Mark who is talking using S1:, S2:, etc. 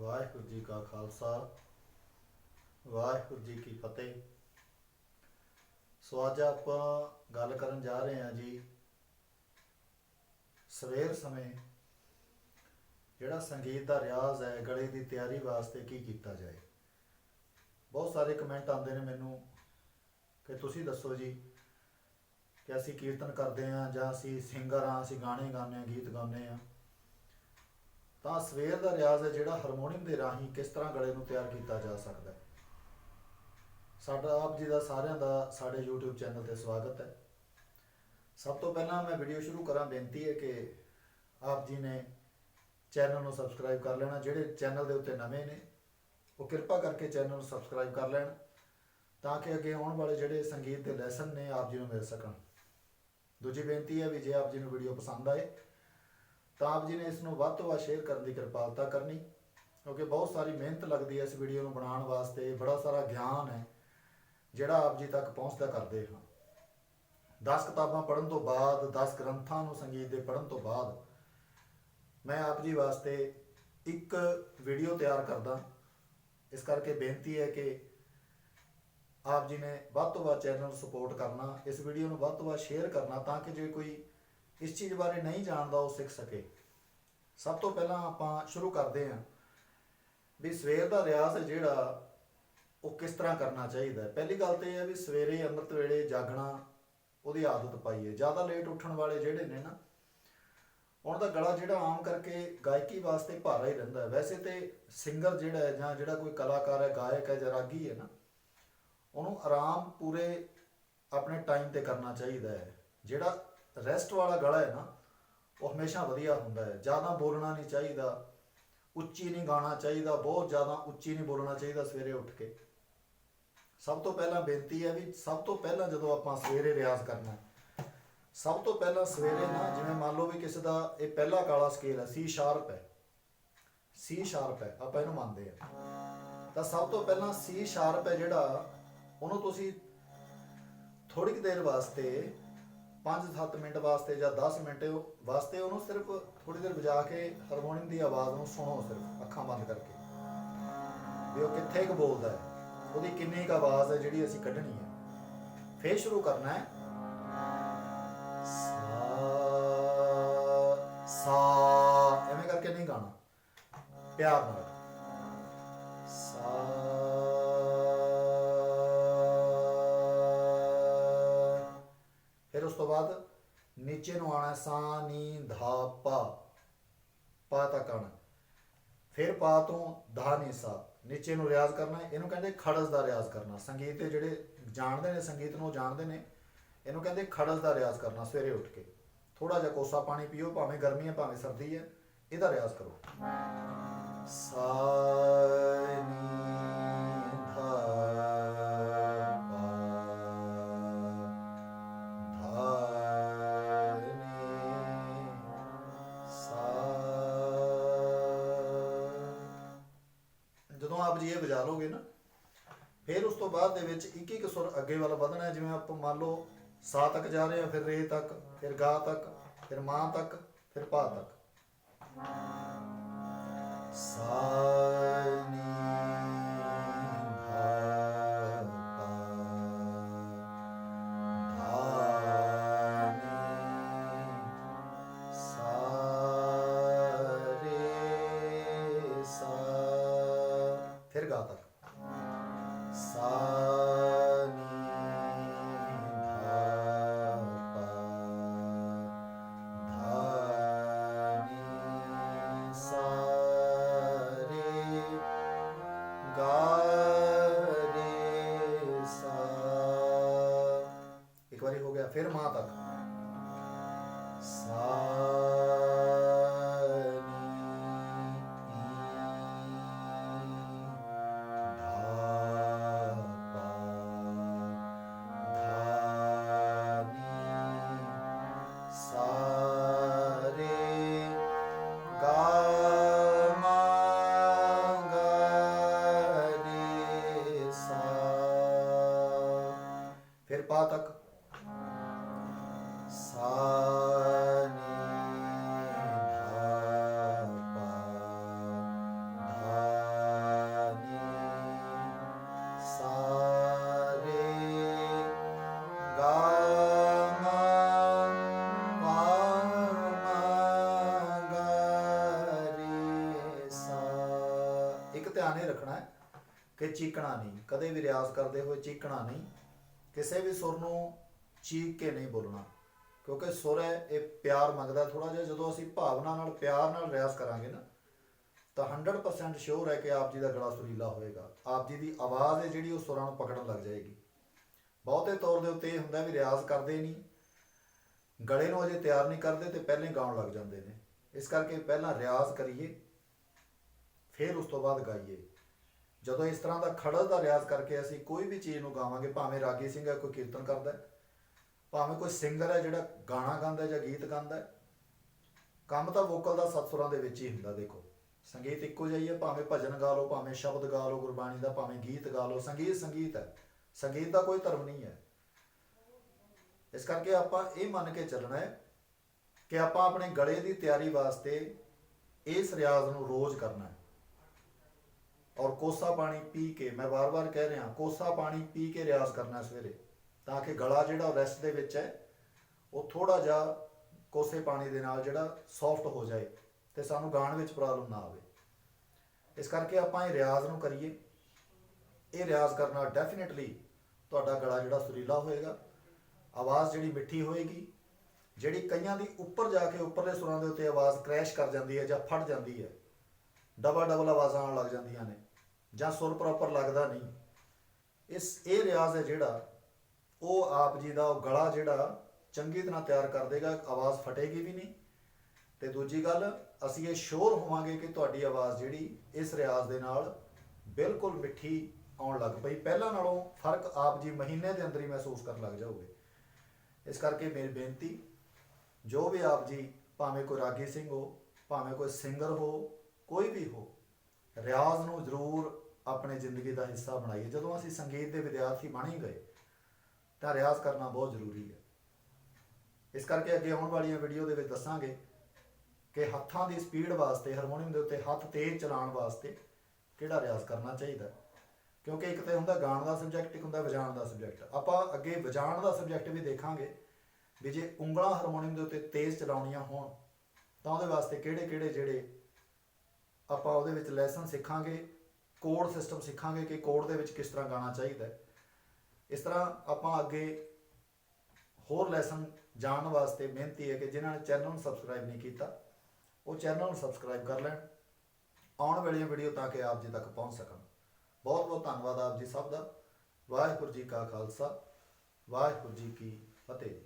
S1: ਵਾਹਿਗੁਰੂ ਜੀ ਕਾ ਖਾਲਸਾ, ਵਾਹਿਗੁਰੂ ਜੀ ਕੀ ਫਤਿਹ। ਸੋ ਅੱਜ ਆਪਾਂ ਗੱਲ ਕਰਨ ਜਾ ਰਹੇ ਹਾਂ ਜੀ, ਸਵੇਰ ਸਮੇਂ ਜਿਹੜਾ ਸੰਗੀਤ ਦਾ ਰਿਆਜ਼ ਹੈ, ਗਲੇ ਦੀ ਤਿਆਰੀ ਵਾਸਤੇ ਕੀ ਕੀਤਾ ਜਾਏ। ਬਹੁਤ ਸਾਰੇ ਕਮੈਂਟ ਆਉਂਦੇ ਨੇ ਮੈਨੂੰ ਕਿ ਤੁਸੀਂ ਦੱਸੋ ਜੀ ਕਿ ਅਸੀਂ ਕੀਰਤਨ ਕਰਦੇ ਹਾਂ ਜਾਂ ਅਸੀਂ ਸਿੰਗਰ ਹਾਂ, ਅਸੀਂ ਗਾਣੇ ਗਾਉਂਦੇ ਹਾਂ, ਗੀਤ ਗਾਉਂਦੇ ਹਾਂ। ਤਾਂ ਸਵੇਰ ਦਾ ਰਿਆਜ਼ ਹੈ ਜਿਹੜਾ ਹਾਰਮੋਨੀਅਮ ਦੇ ਰਾਹੀਂ ਕਿਸ ਤਰ੍ਹਾਂ ਗਲੇ ਨੂੰ ਤਿਆਰ ਕੀਤਾ ਜਾ ਸਕਦਾ ਹੈ। ਸਾਡਾ ਆਪ ਜੀ ਦਾ ਸਾਰਿਆਂ ਦਾ ਸਾਡੇ YouTube ਚੈਨਲ ਤੇ ਸਵਾਗਤ ਹੈ। ਸਭ ਤੋਂ ਪਹਿਲਾਂ ਮੈਂ ਵੀਡੀਓ ਸ਼ੁਰੂ ਕਰਾਂ, ਬੇਨਤੀ ਹੈ ਕਿ ਆਪ ਜੀ ਨੇ ਚੈਨਲ ਨੂੰ ਸਬਸਕ੍ਰਾਈਬ ਕਰ ਲੈਣਾ, ਜਿਹੜੇ ਚੈਨਲ ਦੇ ਉੱਤੇ ਨਵੇਂ ਨੇ, ਉਹ ਕਿਰਪਾ ਕਰਕੇ ਚੈਨਲ ਨੂੰ ਸਬਸਕ੍ਰਾਈਬ ਕਰ ਲੈਣ, ਤਾਂ ਕਿ ਅੱਗੇ ਆਉਣ ਵਾਲੇ ਜਿਹੜੇ ਸੰਗੀਤ ਦੇ ਲੈਸਨ ਨੇ ਆਪ ਜੀ ਨੂੰ ਮਿਲ ਸਕਣ। ਦੂਜੀ ਬੇਨਤੀ ਹੈ ਵੀ ਜੇ ਆਪ ਜੀ ਨੂੰ ਵੀਡੀਓ ਪਸੰਦ ਆਏ ਤਾਂ ਆਪ ਜੀ ਨੇ ਇਸ ਨੂੰ ਵੱਧ ਤੋਂ ਵੱਧ ਸ਼ੇਅਰ ਕਰਨ ਦੀ ਕਿਰਪਾਲਤਾ ਕਰਨੀ, ਕਿਉਂਕਿ ਬਹੁਤ ਸਾਰੀ ਮਿਹਨਤ ਲੱਗਦੀ ਹੈ ਇਸ ਵੀਡੀਓ ਨੂੰ ਬਣਾਉਣ ਵਾਸਤੇ, ਬੜਾ ਸਾਰਾ ਗਿਆਨ ਹੈ, ਜਿਹੜਾ ਆਪ ਜੀ ਤੱਕ ਪਹੁੰਚਦਾ ਕਰਦੇ ਹਾਂ। 10 ਕਿਤਾਬਾਂ ਪੜ੍ਹਨ ਤੋਂ ਬਾਅਦ 10 ਗ੍ਰੰਥਾਂ ਨੂੰ ਸੰਗੀਤ ਦੇ ਪੜ੍ਹਨ ਤੋਂ ਬਾਅਦ, ਮੈਂ ਆਪ ਜੀ ਵਾਸਤੇ ਇੱਕ ਵੀਡੀਓ ਤਿਆਰ ਕਰਦਾ। ਇਸ ਕਰਕੇ ਬੇਨਤੀ ਹੈ ਕਿ ਆਪ ਜੀ ਨੇ ਵੱਧ ਤੋਂ ਵੱਧ ਚੈਨਲ ਨੂੰ ਸਪੋਰਟ ਕਰਨਾ, ਇਸ ਵੀਡੀਓ ਨੂੰ ਵੱਧ ਤੋਂ ਵੱਧ ਸ਼ੇਅਰ ਕਰਨਾ, ਤਾਂ ਕਿ ਜੇ ਕੋਈ ਇਸ ਚੀਜ਼ ਬਾਰੇ ਨਹੀਂ ਜਾਣਦਾ ਉਹ ਸਿੱਖ ਸਕੇ। ਸਭ ਤੋਂ ਪਹਿਲਾਂ ਆਪਾਂ ਸ਼ੁਰੂ ਕਰਦੇ ਹਾਂ ਵੀ ਸਵੇਰ ਦਾ ਰਿਆਜ਼ ਹੈ ਜਿਹੜਾ ਉਹ ਕਿਸ ਤਰ੍ਹਾਂ ਕਰਨਾ ਚਾਹੀਦਾ ਹੈ। ਪਹਿਲੀ ਗੱਲ ਤੇ ਇਹ ਹੈ ਵੀ ਸਵੇਰੇ ਅੰਮ੍ਰਿਤ ਵੇਲੇ ਜਾਗਣਾ ਉਹਦੀ ਆਦਤ ਪਾਈਏ ਜ਼ਿਆਦਾ ਲੇਟ ਉੱਠਣ ਵਾਲੇ ਜਿਹੜੇ ਨੇ ਨਾ, ਉਹਨਾਂ ਦਾ ਗਲਾ ਜਿਹੜਾ ਆਮ ਕਰਕੇ ਗਾਇਕੀ ਵਾਸਤੇ ਭਾਰਾ ਹੀ ਰਹਿੰਦਾ ਹੈ। ਵੈਸੇ ਤੇ ਸਿੰਗਰ ਜਿਹੜਾ ਹੈ ਜਾਂ ਜਿਹੜਾ ਕੋਈ ਕਲਾਕਾਰ ਹੈ, ਗਾਇਕ ਹੈ ਜਾਂ ਰਾਗੀ ਹੈ ਨਾ, ਉਹਨੂੰ ਆਰਾਮ ਪੂਰੇ ਆਪਣੇ ਟਾਈਮ ਤੇ ਕਰਨਾ ਚਾਹੀਦਾ ਹੈ। ਜਿਹੜਾ ਰੈਸਟ ਵਾਲਾ ਗਲਾ ਹੈ ਨਾ, ਉਹ ਹਮੇਸ਼ਾ ਵਧੀਆ ਹੁੰਦਾ ਹੈ। ਜ਼ਿਆਦਾ ਬੋਲਣਾ ਨਹੀਂ ਚਾਹੀਦਾ, ਉੱਚੀ ਨਹੀਂ ਗਾਣਾ ਚਾਹੀਦਾ, ਬਹੁਤ ਜ਼ਿਆਦਾ ਉੱਚੀ ਨਹੀਂ ਬੋਲਣਾ ਚਾਹੀਦਾ ਸਵੇਰੇ ਉੱਠ ਕੇ। ਸਭ ਤੋਂ ਪਹਿਲਾਂ ਬੇਨਤੀ ਹੈ ਵੀ ਸਭ ਤੋਂ ਪਹਿਲਾਂ ਜਦੋਂ ਆਪਾਂ ਸਵੇਰੇ ਰਿਆਜ਼ ਕਰਨਾ ਸਭ ਤੋਂ ਪਹਿਲਾਂ ਸਵੇਰੇ ਨਾ ਜਿਵੇਂ ਮੰਨ ਲਓ ਵੀ ਕਿਸੇ ਦਾ ਇਹ ਪਹਿਲਾ ਕਾਲਾ ਸਕੇਲ ਹੈ ਸੀ ਸ਼ਾਰਪ ਹੈ। ਸੀ ਸ਼ਾਰਪ ਹੈ, ਆਪਾਂ ਇਹਨੂੰ ਮੰਨਦੇ ਆ ਤਾਂ ਸਭ ਤੋਂ ਪਹਿਲਾਂ ਸੀ ਸ਼ਾਰਪ ਹੈ ਜਿਹੜਾ, ਉਹਨੂੰ ਤੁਸੀਂ ਥੋੜੀ ਦੇਰ ਵਾਸਤੇ 5-7 ਮਿੰਟ ਵਾਸਤੇ ਜਾਂ 10 ਮਿੰਟ ਵਾਸਤੇ ਉਹਨੂੰ ਸਿਰਫ ਥੋੜੀ ਦੇਰ ਵਜਾ ਕੇ ਹਾਰਮੋਨੀਅਮ ਦੀ ਆਵਾਜ਼ ਨੂੰ ਸੁਣੋ ਸਿਰਫ, ਅੱਖਾਂ ਬੰਦ ਕਰਕੇ। ਵੀ ਉਹ ਕਿੱਥੇ ਕੁ ਬੋਲਦਾ ਹੈ, ਉਹਦੀ ਕਿੰਨੀ ਕੁ ਆਵਾਜ਼ ਹੈ ਜਿਹੜੀ ਅਸੀਂ ਕੱਢਣੀ ਹੈ। ਫੇਰ ਸ਼ੁਰੂ ਕਰਨਾ ਹੈ। ਸਾ ਸਾ, ਐਵੇਂ ਕਰਕੇ ਨਹੀਂ ਗਾਣਾ। ਪਿਆਰ ਨਾਲ। ਫਿਰ ਉਸ ਤੋਂ ਬਾਅਦ ਨੀਚੇ ਨੂੰ ਆਣਾ ਸਾ, ਨੀ, ਧਾ, ਪਾ। ਪਾ ਤੱਕ ਆਣਾ ਫਿਰ ਪਾ ਤੋਂ ਧਾ, ਨੀ, ਸਾ। ਨੀਚੇ ਨੂੰ ਰਿਆਜ਼ ਕਰਨਾ ਇਹਨੂੰ ਕਹਿੰਦੇ ਖੜਸ ਦਾ ਰਿਆਜ਼ ਕਰਨਾ। ਸੰਗੀਤ ਦੇ ਜਿਹੜੇ ਜਾਣਦੇ ਨੇ, ਸੰਗੀਤ ਨੂੰ ਜਾਣਦੇ ਨੇ, ਇਹਨੂੰ ਕਹਿੰਦੇ ਖੜਸ ਦਾ ਰਿਆਜ਼ ਕਰਨਾ ਸਵੇਰੇ ਉੱਠ ਕੇ। ਥੋੜਾ ਜਿਹਾ ਕੋਸਾ ਪਾਣੀ ਪੀਓ, ਭਾਵੇਂ ਗਰਮੀ ਹੈ, ਭਾਵੇਂ ਸਰਦੀ ਹੈ, ਇਹਦਾ ਰਿਆਜ਼ ਕਰੋ। ਸਾ, ਨੀ ਜੀ ਇਹ ਵਜਾ ਲੋਗੇ ਨਾ, ਫਿਰ ਉਸ ਤੋਂ ਬਾਅਦ ਦੇ ਵਿੱਚ ਇੱਕ ਇੱਕ ਸੁਰ ਅੱਗੇ ਵੱਲ ਵਧਣਾ ਹੈ, ਜਿਵੇਂ ਆਪਾਂ ਮੰਨ ਲਓ ਸਾ ਤੱਕ ਜਾ ਰਹੇ ਹਾਂ, ਫਿਰ ਰੇ ਤੱਕ, ਫਿਰ ਗਾ ਤੱਕ, ਫਿਰ ਮਾਂ ਤੱਕ, ਫਿਰ ਪਾ ਤੱਕ। ਸਾ, ਨੀ ਫਿਰ ਗਾ ਤੱਕ ਸਾ ਨੀ ਧਿਆਨ ਇਹ ਰੱਖਣਾ ਹੈ ਕਿ ਚੀਕਣਾ ਨਹੀਂ, ਕਦੇ ਵੀ ਰਿਆਜ਼ ਕਰਦੇ ਹੋਏ ਚੀਕਣਾ ਨਹੀਂ, ਕਿਸੇ ਵੀ ਸੁਰ ਨੂੰ ਚੀਕ ਕੇ ਨਹੀਂ ਬੋਲਣਾ, ਕਿਉਂਕਿ ਸੁਰ ਹੈ, ਇਹ ਪਿਆਰ ਮੰਗਦਾ ਥੋੜਾ ਜਿਹਾ, ਜਦੋਂ ਅਸੀਂ ਭਾਵਨਾ ਨਾਲ, ਪਿਆਰ ਨਾਲ ਰਿਆਜ਼ ਕਰਾਂਗੇ ਨਾ, ਤਾਂ 100% ਸ਼ੋਰ ਹੈ ਕਿ ਆਪ ਜੀ ਦਾ ਗਲਾ ਸੁਰੀਲਾ ਹੋਏਗਾ, ਆਪ ਜੀ ਦੀ ਆਵਾਜ਼ ਹੈ ਜਿਹੜੀ ਉਹ ਸੁਰਾਂ ਨੂੰ ਪਕੜਨ ਲੱਗ ਜਾਏਗੀ। ਬਹੁਤੇ ਤੌਰ ਦੇ ਉੱਤੇ ਇਹ ਹੁੰਦਾ ਵੀ ਰਿਆਜ਼ ਕਰਦੇ ਨਹੀਂ, ਗਲੇ ਨੂੰ ਅਜੇ ਤਿਆਰ ਨਹੀਂ ਕਰਦੇ ਤੇ ਪਹਿਲਾਂ ਹੀ ਗਾਉਣ ਲੱਗ ਜਾਂਦੇ ਨੇ। ਇਸ ਕਰਕੇ ਪਹਿਲਾਂ ਰਿਆਜ਼ ਕਰੀਏ ਫਿਰ ਉਸ ਤੋਂ ਬਾਅਦ ਗਾਈਏ। ਜਦੋਂ ਇਸ ਤਰ੍ਹਾਂ ਦਾ ਖੜਲ ਦਾ ਰਿਆਜ਼ ਕਰਕੇ ਅਸੀਂ ਕੋਈ ਵੀ ਚੀਜ਼ ਨੂੰ ਗਾਵਾਂਗੇ, ਭਾਵੇਂ ਰਾਗੀ ਸਿੰਘ ਹੈ, ਕੋਈ ਕੀਰਤਨ ਕਰਦਾ ਹੈ, ਭਾਵੇਂ ਕੋਈ ਸਿੰਗਰ ਹੈ ਜਿਹੜਾ ਗਾਣਾ ਗਾਉਂਦਾ ਜਾਂ ਗੀਤ ਗਾਉਂਦਾ ਹੈ, ਕੰਮ ਤਾਂ ਵੋਕਲ ਦਾ ਸੱਤ ਸੁਰਾਂ ਦੇ ਵਿੱਚ ਹੀ ਹੁੰਦਾ, ਦੇਖੋ। ਸੰਗੀਤ ਇੱਕੋ ਜਿਹਾ ਹੀ ਹੈ, ਭਾਵੇਂ ਭਜਨ ਗਾ ਲਓ, ਭਾਵੇਂ ਸ਼ਬਦ ਗਾ ਲਓ, ਗੁਰਬਾਣੀ ਦਾ, ਭਾਵੇਂ ਗੀਤ ਗਾ ਲਓ, ਸੰਗੀਤ ਸੰਗੀਤ ਹੈ। ਸੰਗੀਤ ਦਾ ਕੋਈ ਧਰਮ ਨਹੀਂ ਹੈ। ਇਸ ਕਰਕੇ ਆਪਾਂ ਇਹ ਮੰਨ ਕੇ ਚੱਲਣਾ ਹੈ ਕਿ ਆਪਾਂ ਆਪਣੇ ਗਲੇ ਦੀ ਤਿਆਰੀ ਵਾਸਤੇ ਇਸ ਰਿਆਜ਼ ਨੂੰ ਰੋਜ਼ ਕਰਨਾ ਹੈ। ਔਰ ਕੋਸਾ ਪਾਣੀ ਪੀ ਕੇ, ਮੈਂ ਵਾਰ-ਵਾਰ ਕਹਿ ਰਿਹਾ, ਕੋਸਾ ਪਾਣੀ ਪੀ ਕੇ ਰਿਆਜ਼ ਕਰਨਾ ਸਵੇਰੇ, ਤਾਂ ਕਿ ਗਲਾ ਜਿਹੜਾ ਰੈਸਟ ਦੇ ਵਿੱਚ ਹੈ, ਉਹ ਥੋੜਾ ਜਿਹਾ ਕੋਸੇ ਪਾਣੀ ਦੇ ਨਾਲ ਜਿਹੜਾ ਸੌਫਟ ਹੋ ਜਾਏ ਤੇ ਸਾਨੂੰ ਗਾਣ ਵਿੱਚ ਪ੍ਰੋਬਲਮ ਨਾ ਆਵੇ। ਇਸ ਕਰਕੇ ਆਪਾਂ ਇਹ ਰਿਆਜ਼ ਨੂੰ ਕਰੀਏ। ਇਹ ਰਿਆਜ਼ ਕਰਨਾ ਡੈਫੀਨਿਟਲੀ ਤੁਹਾਡਾ ਗਲਾ ਜਿਹੜਾ ਸੁਰੀਲਾ ਹੋਏਗਾ, ਆਵਾਜ਼ ਜਿਹੜੀ ਮਿੱਠੀ ਹੋਏਗੀ, ਜਿਹੜੀ ਕਈਆਂ ਦੀ ਉੱਪਰ ਜਾ ਕੇ ਉੱਪਰਲੇ ਸੁਰਾਂ ਦੇ ਉੱਤੇ ਆਵਾਜ਼ ਕ੍ਰੈਸ਼ ਕਰ ਜਾਂਦੀ ਹੈ ਜਾਂ ਫਟ ਜਾਂਦੀ ਹੈ ਡਬਲ ਡਬਲ ਆਵਾਜ਼ਾਂ ਆਉਣ ਲੱਗ ਜਾਂਦੀਆਂ ਨੇ। ਜਾਂ ਸੁਰ ਪ੍ਰੋਪਰ ਲੱਗਦਾ ਨਹੀਂ। ਇਸ, ਇਹ ਰਿਆਜ਼ ਹੈ ਜਿਹੜਾ, ਉਹ ਆਪ ਜੀ ਦਾ, ਉਹ ਗਲਾ ਜਿਹੜਾ ਚੰਗੀ ਤਰ੍ਹਾਂ ਤਿਆਰ ਕਰ ਦੇਗਾ, ਆਵਾਜ਼ ਫਟੇਗੀ ਵੀ ਨਹੀਂ। ਤੇ ਦੂਜੀ ਗੱਲ, ਅਸੀਂ ਇਹ ਸ਼ੋਰ ਹੋਵਾਂਗੇ ਕਿ ਤੁਹਾਡੀ ਆਵਾਜ਼ ਜਿਹੜੀ ਇਸ ਰਿਆਜ਼ ਦੇ ਨਾਲ ਬਿਲਕੁਲ ਮਿੱਠੀ ਆਉਣ ਲੱਗ ਪਈ। ਪਹਿਲਾਂ ਨਾਲੋਂ ਫ਼ਰਕ ਆਪ ਜੀ ਮਹੀਨੇ ਦੇ ਅੰਦਰ ਹੀ ਮਹਿਸੂਸ ਕਰਨ ਲੱਗ ਜਾਓਗੇ। ਇਸ ਕਰਕੇ ਮੇਰੀ ਬੇਨਤੀ, ਜੋ ਵੀ ਆਪ ਜੀ, ਭਾਵੇਂ ਕੋਈ ਰਾਗੀ ਸਿੰਘ ਹੋ, ਭਾਵੇਂ ਕੋਈ ਸਿੰਗਰ ਹੋ, ਕੋਈ ਵੀ ਹੋ, ਰਿਆਜ਼ ਨੂੰ ਜ਼ਰੂਰ ਆਪਣੇ ਜ਼ਿੰਦਗੀ ਦਾ ਹਿੱਸਾ ਬਣਾਈਏ। ਜਦੋਂ ਅਸੀਂ ਸੰਗੀਤ ਦੇ ਵਿਦਿਆਰਥੀ ਬਣ ਹੀ ਗਏ, ਤਾਂ ਰਿਆਜ਼ ਕਰਨਾ ਬਹੁਤ ਜ਼ਰੂਰੀ ਹੈ। ਇਸ ਕਰਕੇ ਅੱਗੇ ਆਉਣ ਵਾਲੀਆਂ ਵੀਡੀਓ ਦੇ ਵਿੱਚ ਦੱਸਾਂਗੇ ਕਿ ਹੱਥਾਂ ਦੀ ਸਪੀਡ ਵਾਸਤੇ, ਹਾਰਮੋਨੀਅਮ ਦੇ ਉੱਤੇ ਹੱਥ ਤੇਜ਼ ਚਲਾਉਣ ਵਾਸਤੇ ਕਿਹੜਾ ਰਿਆਜ਼ ਕਰਨਾ ਚਾਹੀਦਾ ਕਿਉਂਕਿ ਇੱਕ ਤੇ ਹੁੰਦਾ ਗਾਣ ਦਾ ਸਬਜੈਕਟ, ਇੱਕ ਹੁੰਦਾ ਵਜਾਣ ਦਾ ਸਬਜੈਕਟ। ਆਪਾਂ ਅੱਗੇ ਵਜਾਉਣ ਦਾ ਸਬਜੈਕਟ ਵੀ ਦੇਖਾਂਗੇ ਵੀ ਜੇ ਉਂਗਲਾਂ ਹਾਰਮੋਨੀਅਮ ਦੇ ਉੱਤੇ ਤੇਜ਼ ਚਲਾਉਣੀਆਂ ਹੋਣ, ਤਾਂ ਉਹਦੇ ਵਾਸਤੇ ਕਿਹੜੇ ਕਿਹੜੇ ਜਿਹੜੇ ਆਪਾਂ ਉਹਦੇ ਵਿੱਚ ਲੈਸਨ ਸਿੱਖਾਂਗੇ ਕੋਡ ਸਿਸਟਮ ਸਿੱਖਾਂਗੇ ਕਿ ਕੋਡ ਦੇ ਵਿੱਚ ਕਿਸ ਤਰ੍ਹਾਂ ਗਾਣਾ ਚਾਹੀਦਾ ਹੈ। ਇਸ ਤਰ੍ਹਾਂ ਆਪਾਂ ਅੱਗੇ ਹੋਰ ਲੈਸਨ ਜਾਣਨ ਵਾਸਤੇ ਬੇਨਤੀ ਹੈ ਕਿ ਜਿਨ੍ਹਾਂ ਨੇ ਚੈਨਲ ਨੂੰ ਸਬਸਕ੍ਰਾਈਬ ਨਹੀਂ ਕੀਤਾ, ਉਹ ਚੈਨਲ ਨੂੰ ਸਬਸਕ੍ਰਾਈਬ ਕਰ ਲੈਣ, ਆਉਣ ਵਾਲੀਆਂ ਵੀਡੀਓ ਤਾਂ ਕਿ ਆਪ ਜੀ ਤੱਕ ਪਹੁੰਚ ਸਕਣ। ਬਹੁਤ ਬਹੁਤ ਧੰਨਵਾਦ ਆਪ ਜੀ ਸਭ ਦਾ। ਵਾਹਿਗੁਰੂ ਜੀ ਕਾ ਖਾਲਸਾ, ਵਾਹਿਗੁਰੂ ਜੀ ਕੀ ਫਤਿਹ।